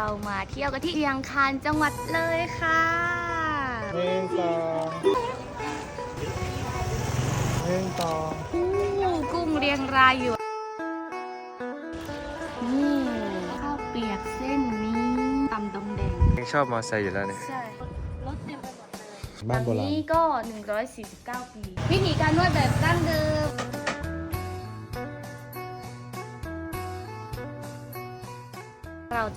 เรามาเที่ยวกันที่เชียงคานจังหวัดเลยค่ะหนึ่งสองหนึ่งสองอู้กุ้งเรียงรายอยู่นี่ข้าวเปียกเส้นนี้ตำดงแดงยังชอบมอไซค์อยู่แล้วเนี่ยใช่รถเต็มไปหมดเลยบ้านโบราณนี้ก็ 149 ปี วิธีการนวดแบบดั้งเดิม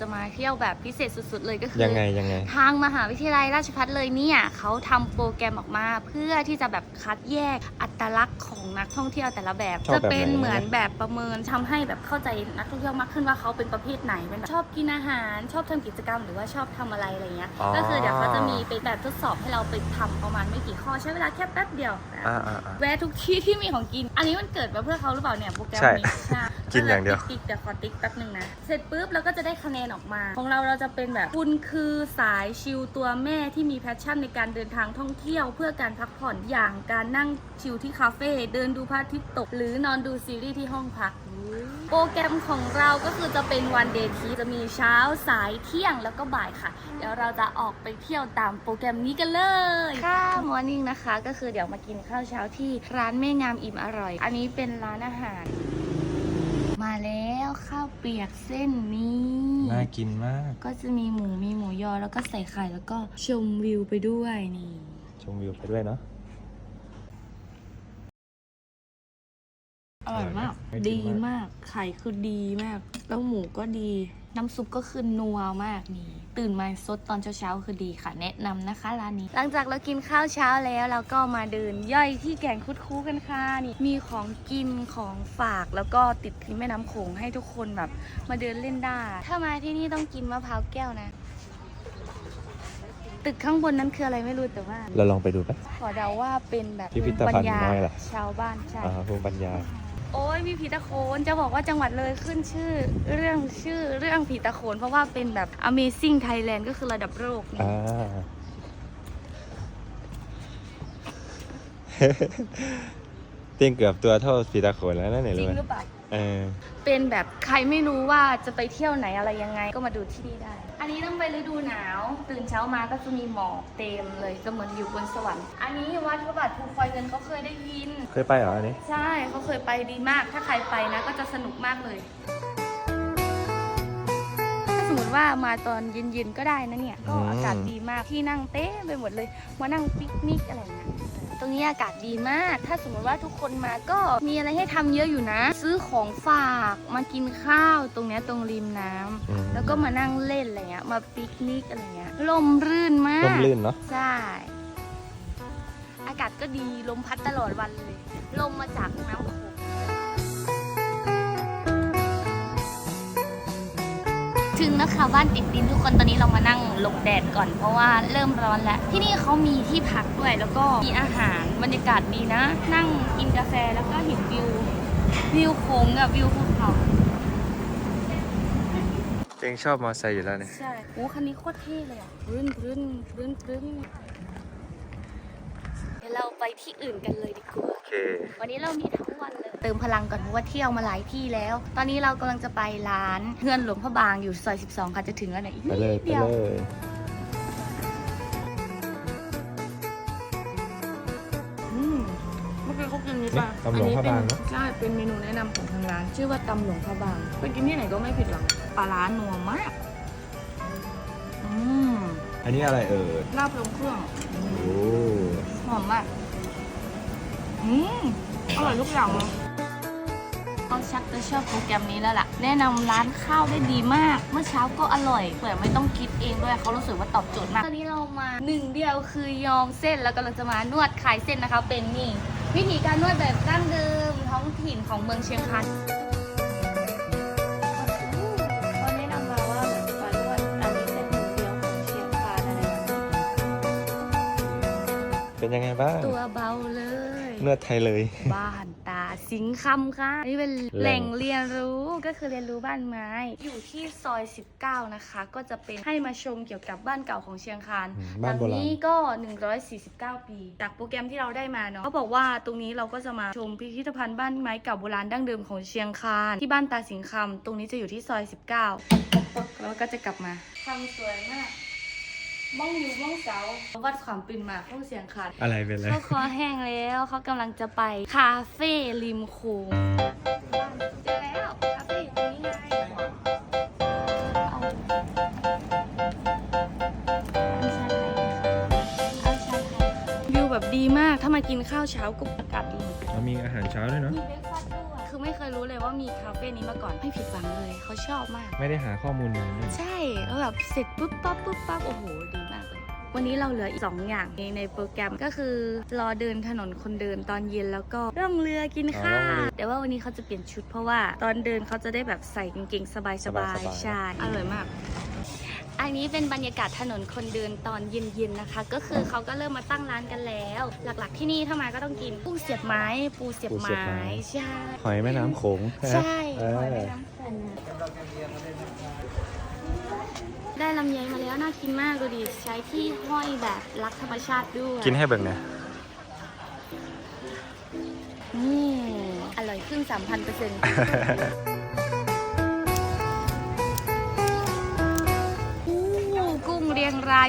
จะมาเที่ยวแบบพิเศษสุดๆเลยก็คือยังไงยังไง ทางมหาวิทยาลัยราชภัฏเลยเนี่ยเขาทำโปรแกรมออกมาเพื่อที่จะแบบคัดแยกอัตลักษณ์ของนักท่องเที่ยวแต่ละแบบ ชอบจะแบบไหนเป็นเหมือนแบบประเมินทำให้แบบเข้าใจนักท่องเที่ยวมากขึ้นว่าเขาเป็นประเภทไหนเป็นแบบชอบกินอาหาร ชอบทำกิจกรรมหรือว่าชอบทำอะไรอะไรเงี้ยอ๋อ ก็คือเดี๋ยวเขาจะมีเป็นแบบทดสอบให้เราไปทำประมาณไม่กี่ข้อใช้เวลาแค่แป๊บเดียว อ่าอ่าอ่า แวะทุกที่ที่มีของกิน อันนี้มันเกิดมาเพื่อเขาหรือเปล่าเนี่ยโปรแกรมใช่ นี้ใช่ กินอย่างเดียว ติ๊กๆเดี๋ยวขอติ๊กแป๊บหนึ่งนะ เสร็จปุ๊บเราก็จะได้คะแนนออกมา ของเราเราจะเป็นแบบคุณคือสายชิลตัวแม่ที่มีแพชชั่นในการเดินทางท่องเที่ยว เพื่อการพักผ่อนอย่างการนั่งชิลที่คาเฟ่เดินดูพระอาทิตย์ตก หรือนอนดูซีรีส์ที่ห้องพัก โปรแกรมของเราก็คือจะเป็นวันเดย์ทีจะมีเช้าสายเที่ยงแล้วก็บ่ายค่ะ เดี๋ยวเราจะออกไปเที่ยวตามโปรแกรมนี้กันเลยค่ะ มอร์นิ่งนะคะ ก็คือเดี๋ยวมากินข้าวเช้าที่ร้านแม่งามอิ่มอร่อย อันนี้เป็นร้านอาหารมาแล้วข้าว เปียกเส้นนี้ น่ากินมาก ก็จะมีหมูมีหมูยอแล้วก็ใส่ไข่แล้วก็ชมวิวไปด้วยนี่ ชมวิวไปด้วยเนาะ อร่อยมากน่ากินมาก ดีมาก ไข่คือดีมาก แล้วหมูก็ดี น้ำซุปก็คือนัวมากนี่ ตื่นมาซดตอนเช้าๆคือดีค่ะ แนะนำนะคะร้านนี้ หลังจากเรากินข้าวเช้าแล้วเราก็มาเดินย่อยที่แก่งคุดคูกันค่ะนี่มีของกินของฝากแล้วก็ติดริมแม่น้ำโขงให้ทุกคนแบบ มาเดินเล่นได้ ถ้ามาที่นี่ต้องกินมะพร้าวแก้วนะ ตึกข้างบนนั้นคืออะไรไม่รู้แต่ว่า เราลองไปดูไหมขอเดาว่าเป็นแบบพิพิธภัณฑ์บรรยาน้อยเหรอ ชาวบ้านใช่ อ่าภูมิปัญญา โอ้ยมีผีตะโขนจะบอกว่าจังหวัดเลยขึ้นชื่อเรื่องชื่อเรื่องผีตะโขนเพราะว่าเป็นแบบ Amazing Thailand ก็คือระดับโลกนี่อ่า เตียงเกือบตัวเท่าสีตาโขนแล้วนะเนี่ยจริงไหม หรือเปล่า เออ เป็นแบบใครไม่รู้ว่าจะไปเที่ยวไหนอะไรยังไงก็มาดูที่นี่ได้ อันนี้ต้องไปฤดูหนาว ตื่นเช้ามาก็จะมีหมอกเต็มเลยก็เหมือนอยู่บนสวรรค์อันนี้วัดพระบาทภูคอยเงินเขาเคยได้ยิน เคยไปเหรออันนี้ ใช่เขาเคยไปดีมาก ถ้าใครไปนะก็จะสนุกมากเลย ถ้าสมมติว่ามาตอนเย็นๆก็ได้นะเนี่ย ก็อืมอากาศดีมากที่นั่งเต้ไปหมดเลย มานั่งปิกนิกอะไรเงี้ย ตรงนี้อากาศดีมาก ถ้าสมมติว่าทุกคนมาก็มีอะไรให้ทำเยอะอยู่นะ ซื้อของฝากมากินข้าว ตรงเนี้ยตรงริมน้ำอืมแล้วก็มานั่งเล่นอะไรเงี้ยมาปิกนิกอะไรเงี้ยลมรื่นมากร่มรื่นเนาะใช่อากาศก็ดีลมพัดตลอดวันเลย ลมมาจากน้ำ ถึงนะคะบ้านติดดินทุกคนตอนนี้เรามานั่งหลบแดดก่อนเพราะว่าเริ่มร้อนแล้ว ที่นี่เขามีที่พักด้วยแล้วก็มีอาหารบรรยากาศดีนะ นั่งกินกาแฟแล้วก็เห็นวิววิวโขงกับวิวภูเขาเตียงชอบมอไซค์อยู่แล้วเนี่ยใช่โอ้คันนี้โคตรเท่เลยอะรื้นรื้นรื้นรื้นเดี๋ยวเราไปที่อื่นกันเลยดีกว่าโอเค วันนี้เรามีทั้งวัน เลยเติมพลังก่อนเพราะว่าเที่ยวมาหลายที่แล้ว ตอนนี้เรากำลังจะไปร้านเพื่อนหลวงพระบางอยู่ซอย 12 ค่ะจะถึงแล้วเนี่ยอีกไปเลยนิดไปเดียว เลยอืมเมื่อกี้เขากินนี่นี่ป่ะตำหลวงพระบางอันนี้เนาะเป็นใช่เป็นเมนูแนะนำของทางร้าน ชื่อว่าตำหลวงพระบางไปกินที่ไหนก็ไม่ผิดหวังปลาร้านัวมากอืมอันนี้อะไรเอ่ยลาบลงเครื่องโอ้หอมมากอืมอร่อยทุกอย่างเลย เขาชักจะชอบโปรแกรมนี้แล้วล่ะ แนะนำร้านข้าวได้ดีมาก เมื่อเช้าก็อร่อยเปิดไม่ต้องคิดเองด้วยเขารู้สึกว่าตอบโจทย์มากตอนนี้เรามาหนึ่งเดียวคือยอมเส้นแล้วกำลังจะมานวดคลายเส้นนะคะ เป็นนี่วิธีการนวดแบบดั้งเดิมท้องถิ่นของเมืองเชียงคานเขาแนะนำมาว่าแบบการนวดอันนี้เป็นหนึ่งเดียวของเชียงคานอะไรแบบนี้เป็นยังไงบ้าง ตัวเบาเลย เนื้อไทยเลย บ้านตา สิงคำค่ะอันนี่เป็นแหแหล่ล่งงเรียนรู้ก็คือเรียนรู้บ้านไม้ อยู่ที่ซอย 19 นะคะ ก็จะเป็นให้มาชมเกี่ยวกับบ้านเก่าของเชียงคานอืมหบ้านลังโบราณ นี้ก็ 149 ปี จากโปรแกรมที่เราได้มาเนาะเขาบอกว่าตรงนี้เราก็จะมาชมพิพิธภัณฑ์บ้านไม้เก่าโบราณดั้งเดิมของเชียงคานที่บ้านตาสิงคำตรงนี้จะอยู่ที่ซอย 19ตกแล้วก็จะกลับมาทำสวยมาก ม่องอยู่ม่องเสาวัดความปินมาห้องเสียงขาดอะไรเป็นอะไรเขาคอแห้งแล้วเขากำลังจะไป คาเฟ่ริมโขงเจอแล้วคาเฟ่อยู่ตรงนี้ไงเอาเอาชาไทยค่ะเอาชาไทยค่ะวิวแบบดีมากถ้ามากินข้าวเช้าก็อากาศดีเรามีอาหารเช้าด้วยเนาะมี เบรกฟาสต์ด้วยคือไม่เคยรู้เลยว่ามีคาเฟ่นี้มาก่อนไม่ผิดหวังเลย เขาชอบมาก ไม่ได้หาข้อมูลมาด้วยใช่แล้วแบบเสร็จปุ๊บปั๊บปุ๊บปั๊บโอ้โหดีมากเลย วันนี้เราเหลืออีก 2 อย่างในในโปรแกรมก็คือ รอเดินถนนคนเดินตอนเย็นแล้วก็ร่องเรือกินข้าวแต่ว่าวันนี้เขาจะเปลี่ยนชุดเพราะว่าตอนเดินเขาจะได้แบบใส่กางเกงสบายๆใช่อร่อยมาก อันนี้เป็นบรรยากาศถนนคนเดินตอนเย็นๆนะคะ ก็คือเขาก็เริ่มมาตั้งร้านกันแล้ว หลักๆที่นี่ถ้ามาก็ต้องกินกุ้งเสียบไม้ ปูเสียบไม้ใช่หอยแม่น้ำโขงใช่เอหอยอแม่น้ำโขงได้ลำไยมาแล้วน่ากินมากดูดิใช้ที่ห้อยแบบรักธรรมชาติด้วยกินให้เบิ่งหนะอืมอร่อยครึ่งสามพันเปอร์เซ็นต์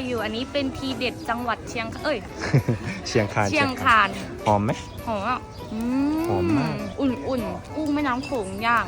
อยู่อันนี้เป็นทีเด็ดจังหวัดเชียงเอ้ย เชียงคานเชียงคานหอมไหมหอมอะอืหอมมาก อุ่นๆ กุ้งแม่น้ำโขงย่าง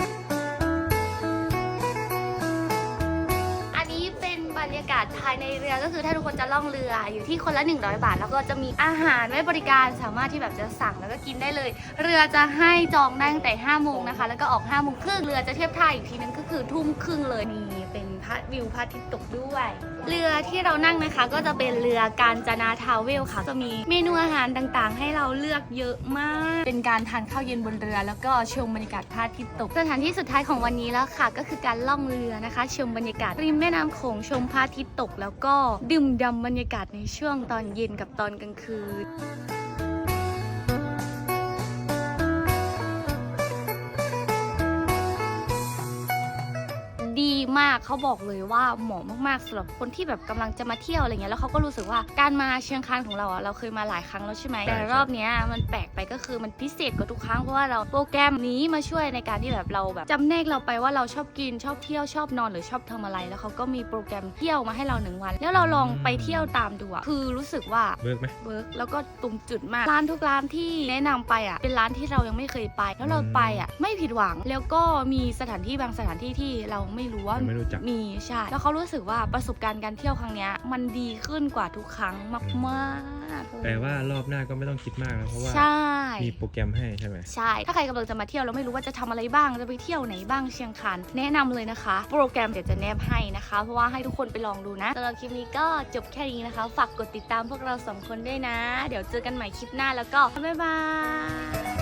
ากาศภายในเรือก็คือถ้าทุกคนจะล่องเรืออยู่ที่คนละ 100 บาท แล้วก็จะมีอาหารไว้บริการสามารถที่แบบจะสั่งแล้วก็กินได้เลย เรือจะให้จองได้ตั้งแต่5โมงนะคะ แล้วก็ออก5โมงครึ่งเรือจะเทียบท่าอีกทีนึงก็คือทุ่มครึ่งเลยนี่เป็นพระวิวพระอาทิตย์ตกด้วยเรือที่เรานั่งนะคะก็จะเป็นเรือการจนาทาวเวลค่ะ จะมีเมนูอาหารต่างๆ ให้เราเลือกเยอะมาก เป็นการทานข้าวเย็นบนเรือ แล้วก็ชมบรรยากาศพระอาทิตย์ตกสถานที่สุดท้ายของวันนี้แล้วค่ะ ก็คือการล่องเรือนะคะ ชมบรรยากาศริมแม่น้ำโขงชมพระอาทิตย์ตกแล้วก็ดื่มด่ำบรรยากาศในช่วงตอนเย็นกับตอนกลางคืน ดีมากเขาบอกเลยว่าเหมาะมากๆสำหรับคนที่แบบกำลังจะมาเที่ยวอะไรเงี้ยแล้วเขาก็รู้สึกว่าการมาเชียงคานของเราอะเราเคยมาหลายครั้งแล้วใช่ไหมใช่แต่รอบเนี้ยมันแปลกไปก็คือมันพิเศษกว่าทุกครั้งเพราะว่าเราโปรแกรมนี้มาช่วยในการที่แบบเราแบบจำแนกเราไปว่าเราชอบกินชอบเที่ยวชอบนอนหรือชอบทำอะไร แล้วเขาก็มีโปรแกรมเที่ยวมาให้เราหนึ่งวัน แล้วเราลองไปเที่ยวตามดูอะคือรู้สึกว่าเบิกไหมเวิร์กแล้วก็ตรงจุดมากร้านทุกร้านที่แนะนำไปอะเป็นร้านที่เรายังไม่เคยไป แล้วเราไปอะไม่ผิดหวังแล้วก็มีสถานที่บางสถานที่ที่เราไม่รู้ว่ายังไม่รู้จัก มีใช่แล้วเขารู้สึกว่าประสบการณ์การเที่ยวครั้งเนี้ยมันดีขึ้นกว่าทุกครั้งมากๆแปลว่ารอบหน้าก็ไม่ต้องคิดมากแล้วเพราะว่า ใช่ มีโปรแกรมให้ใช่ไหม ใช่ ถ้าใครกำลังจะมาเที่ยวแล้วไม่รู้ว่าจะทำอะไรบ้าง จะไปเที่ยวไหนบ้างเชียงคานแนะนำเลยนะคะ โปรแกรมเดี๋ยวจะแนบให้นะคะ เพราะว่าให้ทุกคนไปลองดูนะสำหรับคลิปนี้ก็จบแค่นี้นะคะ ฝากกดติดตามพวกเราสองคนด้วยนะ เดี๋ยวเจอกันใหม่คลิปหน้าแล้วก็บ๊ายบาย